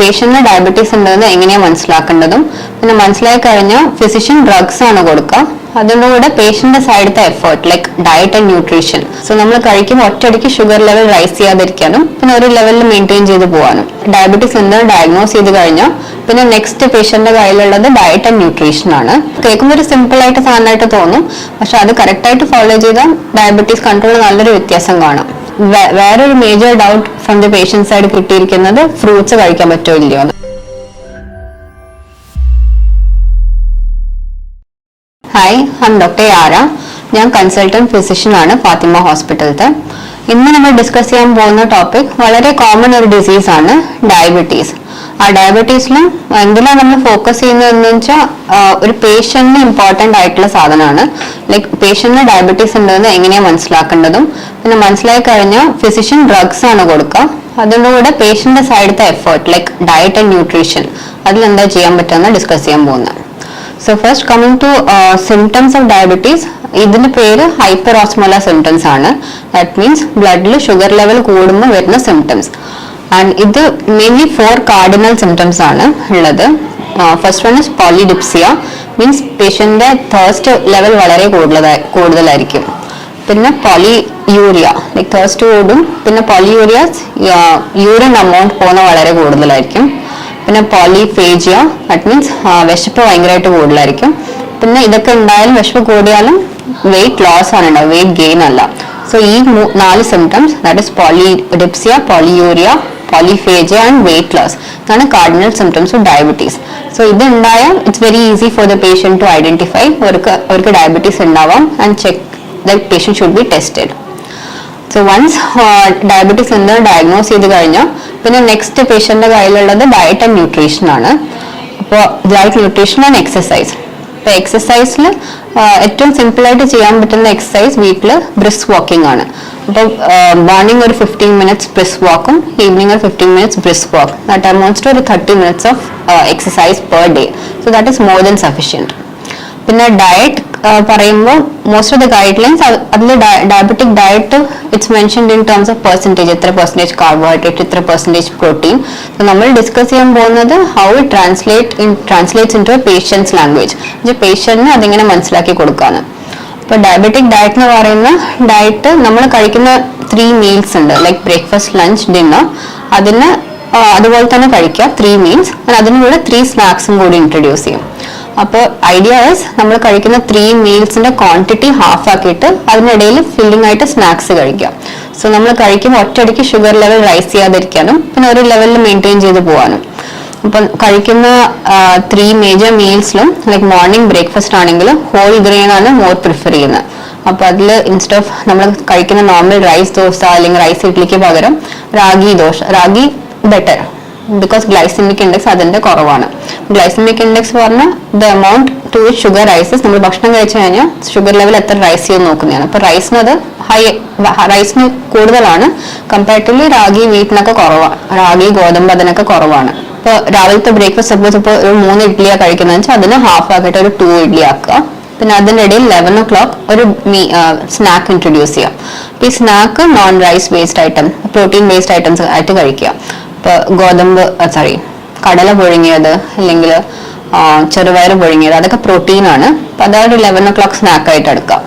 പേഷ്യന്റിന് diabetes ഉണ്ടെന്ന് എങ്ങനെയാ മനസ്സിലാക്കേണ്ടതും? പിന്നെ മനസ്സിലായി കഴിഞ്ഞാൽ ഫിസിഷ്യൻ ഡ്രഗ്സ് ആണ് കൊടുക്കുക അതിന്റെ കൂടെ പേഷ്യന്റിന്റെ സൈഡത്തെ effort like diet and nutrition so നമ്മൾ കഴിക്കുമ്പോൾ ഒറ്റയടിക്ക് ഷുഗർ ലെവൽ റൈസ് ചെയ്യാതിരിക്കാനും പിന്നെ ഒരു ലെവലിൽ മെയിന്റെയിൻ ചെയ്ത് പോകാനും ഡയബറ്റീസ് എന്താണ് ഡയഗ്നോസ് ചെയ്ത് കഴിഞ്ഞാൽ പിന്നെ നെക്സ്റ്റ് പേഷ്യന്റിന്റെ കയ്യിലുള്ളത് ഡയറ്റ് ആൻഡ് ന്യൂട്രീഷൻ ആണ്. കേൾക്കുമ്പോൾ ഒരു സിമ്പിൾ ആയിട്ട് സാധനമായിട്ട് തോന്നും. പക്ഷെ അത് കറക്റ്റായിട്ട് ഫോളോ ചെയ്താൽ ഡയബറ്റീസ് കൺട്രോൾ നല്ലൊരു വ്യത്യാസം കാണാം. വേറൊരു major doubt from the patient side കിട്ടിയിരിക്കുന്നത് ഫ്രൂട്ട്സ് കഴിക്കാൻ പറ്റുമോ ഇല്ലയോ. ഹായ് ഹം ഡോക്ടർ യാര ഞാൻ കൺസൾട്ടന്റ് ഫിസിഷ്യൻ ആണ് ഫാത്തിമ ഹോസ്പിറ്റലത്തെ ഇന്ന് നമ്മൾ ഡിസ്കസ് ചെയ്യാൻ പോകുന്ന ടോപ്പിക് വളരെ കോമൺ ഒരു ഡിസീസ് ആണ് ഡയബറ്റീസ് ആ ഡയബറ്റീസിലും എന്തിനാണ് നമ്മൾ ഫോക്കസ് ചെയ്യുന്നതെന്ന് വെച്ചാൽ ഒരു പേഷ്യന്റിന് ഇമ്പോർട്ടന്റ് ആയിട്ടുള്ള സാധനമാണ്. ലൈക്ക് പേഷ്യന്റിന് ഡയബറ്റീസ് ഉണ്ടെന്ന് എങ്ങനെയാണ് മനസ്സിലാക്കേണ്ടതും? പിന്നെ മനസ്സിലാക്കി കഴിഞ്ഞാൽ ഫിസിഷ്യൻ ഡ്രഗ്സ് ആണ് കൊടുക്കുക. അതിന്റെ പേഷ്യന്റിന്റെ സൈഡത്തെ effort like diet and nutrition അതിൽ എന്താ ചെയ്യാൻ പറ്റുമെന്ന് ഡിസ്കസ് ചെയ്യാൻ പോകുന്നത്. So first coming to symptoms of diabetes ഇതിന്റെ പേര് ഹൈപ്പർ ഓസ്മോല സിംറ്റംസ് ആണ് ദാറ്റ് മീൻസ് ബ്ലഡിൽ ഷുഗർ ലെവൽ കൂടുമ്പോൾ വരുന്ന സിംറ്റംസ് ആൻഡ് ഇത് മെയിൻലി ഫോർ കാർഡിനൽ സിംറ്റംസ് ആണ് ഉള്ളത്. First one is polydipsia means പേഷ്യന്റെ thirst level വളരെ കൂടുതലായി കൂടുതലായിരിക്കും. പിന്നെ പോളി യൂറിയ ലൈക്ക് തേഴ്സ്റ്റ് കൂടും. പിന്നെ പോളിയൂറിയ യൂറിൻ അമൗണ്ട് പോകുന്ന വളരെ കൂടുതലായിരിക്കും. പിന്നെ പോളിഫേജിയ ദാറ്റ് മീൻസ് വിശപ്പ് ഭയങ്കരമായിട്ട് കൂടുതലായിരിക്കും. പിന്നെ ഇതൊക്കെ ഉണ്ടായാലും വിശപ്പ് കൂടിയാലും വെയിറ്റ് ലോസ് ആണ് ഉണ്ടാവുക വെയിറ്റ് ഗെയിൻ അല്ല. സോ ഈ നാല് symptoms that is polydipsia polyuria polyphagia and weight loss ഇതാണ് cardinal symptoms of diabetes so ഇത് ഉണ്ടായാൽ it's very easy for the patient to identify അവർക്ക് അവർക്ക് ഡയബറ്റീസ് ഉണ്ടാവാം and check the patient should be tested so once diabetes എന്ന് diagnose ചെയ്ത് കഴിഞ്ഞാൽ പിന്നെ നെക്സ്റ്റ് പേഷ്യന്റിന്റെ കയ്യിലുള്ളത് ഡയറ്റ് ആൻഡ് ന്യൂട്രീഷൻ ആണ് അപ്പോൾ ഡയറ്റ് ന്യൂട്രീഷൻ ആൻഡ് എക്സസൈസ് ഇപ്പോൾ എക്സസൈസിൽ ഏറ്റവും സിമ്പിൾ ആയിട്ട് ചെയ്യാൻ പറ്റുന്ന എക്സസൈസ് വീട്ടിൽ ബ്രിസ്ക് വാക്കിംഗ് ആണ്. അപ്പോൾ മോർണിംഗ് ഒരു ഫിഫ്റ്റീൻ മിനിറ്റ്സ് ബ്രിസ്ക് വാക്കും ഈവനിങ് ഒരു fifteen minutes brisk walk that amounts ഒരു thirty minutes of exercise per day so that is more than sufficient പിന്നെ ഡയറ്റ് പറയുമ്പോൾ most of the guidelines അതിൽ diabetic diet it's mentioned in terms of percentage എത്ര percentage carbohydrate ഇത്ര percentage protein നമ്മൾ discuss ചെയ്യാൻ പോകുന്നത് how it translate in translates into patients language പേഷ്യന്റിന് അതിങ്ങനെ മനസ്സിലാക്കി കൊടുക്കാന്ന്. അപ്പോൾ ഡയബറ്റിക് ഡയറ്റ് എന്ന് പറയുന്ന ഡയറ്റ് നമ്മൾ കഴിക്കുന്ന ത്രീ മീൽസ് ഉണ്ട്. ലൈക്ക് ബ്രേക്ക്ഫാസ്റ്റ് ലഞ്ച് ഡിന്നർ അതിന് അതുപോലെ തന്നെ കഴിക്കുക ത്രീ മീൽസ് അതിന് കൂടെ ത്രീ സ്നാക്സും കൂടി ഇൻട്രൊഡ്യൂസ് ചെയ്യും. അപ്പോൾ ഐഡിയ നമ്മൾ കഴിക്കുന്ന ത്രീ മീൽസിന്റെ ക്വാണ്ടിറ്റി ഹാഫ് ആക്കിയിട്ട് അതിനിടയിൽ ഫില്ലിംഗ് ആയിട്ട് സ്നാക്സ് കഴിക്കുക. സോ നമ്മൾ കഴിക്കുമ്പോൾ ഒറ്റയടിക്ക് ഷുഗർ ലെവൽ റൈസ് ചെയ്യാതിരിക്കാനും പിന്നെ ഒരു ലെവലിൽ മെയിന്റെയിൻ ചെയ്ത് പോകാനും. അപ്പം കഴിക്കുന്ന ത്രീ മേജർ മീൽസിലും ലൈക്ക് മോർണിംഗ് ബ്രേക്ക്ഫാസ്റ്റ് ആണെങ്കിലും ഹോൾ ഗ്രെയിൻ ആണ് മോർ പ്രിഫർ ചെയ്യുന്നത്. അപ്പൊ അതിൽ ഇൻസ്റ്റെഡ് ഓഫ് നമ്മൾ കഴിക്കുന്ന നോർമൽ റൈസ് ദോശ അല്ലെങ്കിൽ റൈസ് ഇഡ്ലിക്ക് പകരം ragi dosa ragi better because glycemic index അതിന്റെ കുറവാണ്. ഗ്ലൈസമിക് ഇൻഡെക്സ് പറഞ്ഞാൽ the amount to which sugar rises നമ്മൾ ഭക്ഷണം കഴിച്ചു കഴിഞ്ഞാൽ ഷുഗർ ലെവൽ എത്ര റൈസ് ചെയ്യുമെന്ന് നോക്കുന്നതാണ്. അപ്പൊ റൈസിന് അത് ഹൈ റൈസിന് കൂടുതലാണ്. കമ്പാരിറ്റീവ്ലി റാഗി വീട്ടിനൊക്കെ കുറവാണ്. റാഗി ഗോതമ്പ് അതിനൊക്കെ കുറവാണ്. ഇപ്പൊ രാവിലത്തെ ബ്രേക്ക്ഫാസ്റ്റ് സപ്പോസ് ഇപ്പോൾ ഒരു മൂന്ന് ഇഡ്ഡലിയാണ് കഴിക്കുന്നത് വെച്ചാൽ അതിന് ഹാഫ് ആക്കിയിട്ട് ഒരു ടു ഇഡ്ഡലി ആക്കുക. പിന്നെ അതിന്റെ ഇടയിൽ ലെവൻ ഒ ക്ലോക്ക് ഒരു മീ സ്നാക്ക് ഇൻട്രൊഡ്യൂസ് ചെയ്യാം അപ്പൊ ഈ snack non rice based item protein based items ആയിട്ട് കഴിക്കുക. ഇപ്പൊ ഗോതമ്പ് സോറി കടല പുഴുങ്ങിയത് അല്ലെങ്കിൽ ചെറുപയർ പുഴുങ്ങിയത് അതൊക്കെ പ്രോട്ടീൻ ആണ്. അപ്പൊ അതൊരു ലെവൻ ഒ ക്ലോക്ക് സ്നാക്ക് ആയിട്ട് എടുക്കാം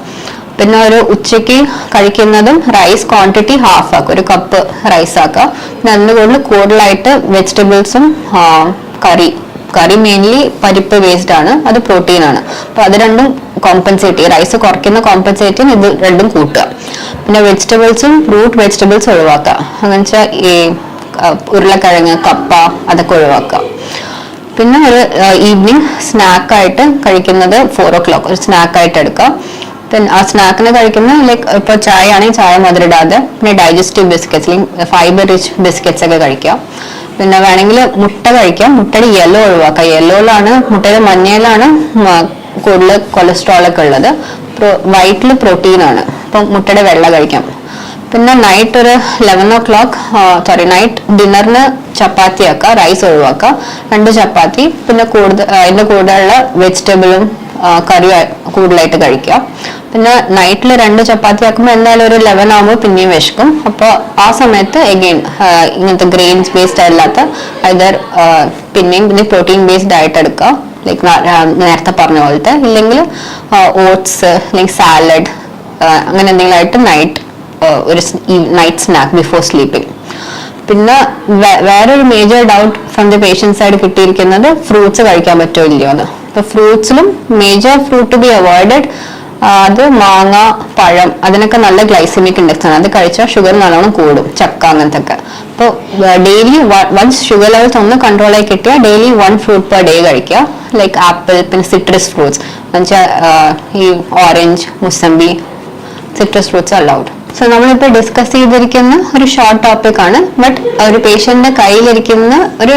പിന്നെ ഒരു ഉച്ചയ്ക്ക് കഴിക്കുന്നതും റൈസ് ക്വാണ്ടിറ്റി ഹാഫ് ആക്കുക. ഒരു കപ്പ് റൈസ് ആക്കുക. പിന്നെ അതിന്റെ കൂടുതൽ കൂടുതലായിട്ട് വെജിറ്റബിൾസും കറി കറി മെയിൻലി പരിപ്പ് വേസ്ഡ് ആണ്. അത് പ്രോട്ടീൻ ആണ്. അപ്പൊ അത് രണ്ടും കോമ്പൻസേറ്റ് ചെയ്യും റൈസ് കുറയ്ക്കുന്ന കോമ്പൻസേറ്റ് ഇത് രണ്ടും കൂട്ടുക. പിന്നെ വെജിറ്റബിൾസും ഫ്രൂട്ട് വെജിറ്റബിൾസ് ഒഴിവാക്കുക. അങ്ങനെ വെച്ചാൽ ഈ ഉരുളക്കിഴങ്ങ് കപ്പ അതൊക്കെ ഒഴിവാക്കുക. പിന്നെ ഒരു ഈവനിങ് സ്നാക്കായിട്ട് കഴിക്കുന്നത് ഫോർ ഓ ക്ലോക്ക് ഒരു സ്നാക്കായിട്ട് എടുക്കുക. പിന്നെ ആ സ്നാക്കിന് കഴിക്കുന്ന ലൈക്ക് ഇപ്പോൾ ചായ ആണെങ്കിൽ ചായ മധുരിടാതെ പിന്നെ ഡൈജസ്റ്റീവ് ബിസ്ക്കറ്റ്സ് അല്ലെങ്കിൽ ഫൈബർ റിച്ച് ബിസ്ക്കറ്റ്സ് ഒക്കെ കഴിക്കാം പിന്നെ വേണമെങ്കിൽ മുട്ട കഴിക്കാം മുട്ടയുടെ യെല്ലോ ഒഴിവാക്കാം യെല്ലോയിലാണ് മുട്ടയുടെ മഞ്ഞയിലാണ് കൂടുതൽ കൊളസ്ട്രോൾ ഒക്കെ ഉള്ളത്. വൈറ്റിൽ പ്രോട്ടീനാണ് അപ്പം മുട്ടയുടെ വെള്ള കഴിക്കാം. പിന്നെ നൈറ്റ് ഒരു eleven o'clock sorry night ഡിന്നറിന് ചപ്പാത്തി ആക്കുക റൈസ് ഒഴിവാക്കുക രണ്ട് ചപ്പാത്തി പിന്നെ കൂടുതൽ അതിന്റെ കൂടെയുള്ള വെജിറ്റബിളും കറി കൂടുതലായിട്ട് കഴിക്കുക പിന്നെ നൈറ്റിൽ രണ്ട് ചപ്പാത്തി ആക്കുമ്പോൾ എന്തായാലും ഒരു ലെവൻ ആകുമ്പോൾ പിന്നെയും വിശക്കും. അപ്പോൾ ആ സമയത്ത് എഗെയിൻ ഇങ്ങനത്തെ ഗ്രെയിൻസ് ബേസ്ഡ് അല്ലാത്ത ഐദർ പിന്നെയും പിന്നെ പ്രോട്ടീൻ ബേസ്ഡ് ആയിട്ട് എടുക്കുക ലൈക്ക് നേരത്തെ പറഞ്ഞ പോലത്തെ. ഇല്ലെങ്കിൽ ഓട്സ് അല്ലെങ്കിൽ സാലഡ് അങ്ങനെ എന്തെങ്കിലും ആയിട്ട് നൈറ്റ് ഒരു നൈറ്റ് സ്നാക്ക് ബിഫോർ സ്ലീപ്പിംഗ് പിന്നെ വേറൊരു major doubt from the patients ആയിട്ട് കിട്ടിയിരിക്കുന്നത് ഫ്രൂട്ട്സ് കഴിക്കാൻ പറ്റുമോ ഇല്ലയോ എന്ന്. അപ്പൊ ഫ്രൂട്ട്സിലും major fruit to be avoided അത് മാങ്ങ പഴം അതിനൊക്കെ നല്ല ഗ്ലൈസിമിക് ഇൻഡെക്സ് ആണ് അത് കഴിച്ചാൽ ഷുഗർ നല്ലോണം കൂടും ചക്ക അങ്ങനത്തെ ഒക്കെ അപ്പോൾ ഡെയിലി വൺസ് ഷുഗർ ലെവൽസ് ഒന്ന് കൺട്രോൾ ആയി കിട്ടിയാൽ daily one fruit per day കഴിക്കുക. ലൈക്ക് ആപ്പിൾ പിന്നെ സിട്രസ് ഫ്രൂട്ട്സ് എന്നുവെച്ചാൽ ഈ orange mosambi citrus fruits allowed so നമ്മളിപ്പോൾ ഡിസ്കസ് ചെയ്തിരിക്കുന്ന ഒരു ഷോർട്ട് ടോപ്പിക് ആണ്. ബട്ട് ഒരു പേഷ്യന്റിന്റെ കയ്യിലിരിക്കുന്ന ഒരു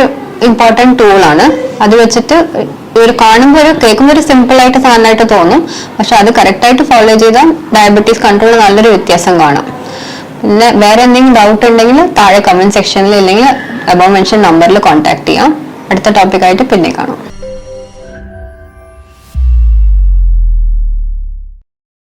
ഇമ്പോർട്ടന്റ് ടൂൾ ആണ്. അത് വെച്ചിട്ട് ഒരു കാണുമ്പോൾ ഒരു കേൾക്കുമ്പോൾ ഒരു സിമ്പിൾ ആയിട്ട് സാധനമായിട്ട് തോന്നും. പക്ഷെ അത് കറക്റ്റ് ആയിട്ട് ഫോളോ ചെയ്താൽ ഡയബറ്റീസ് കൺട്രോൾ നല്ലൊരു വ്യത്യാസം കാണാം. പിന്നെ വേറെ എന്തെങ്കിലും ഡൗട്ട് ഉണ്ടെങ്കിൽ താഴെ കമന്റ് സെക്ഷനിൽ ഇല്ലെങ്കിൽ അബോ മെൻഷൻ നമ്പറിൽ കോൺടാക്ട് ചെയ്യാം. അടുത്ത ടോപ്പിക്കായിട്ട് പിന്നെ കാണാം.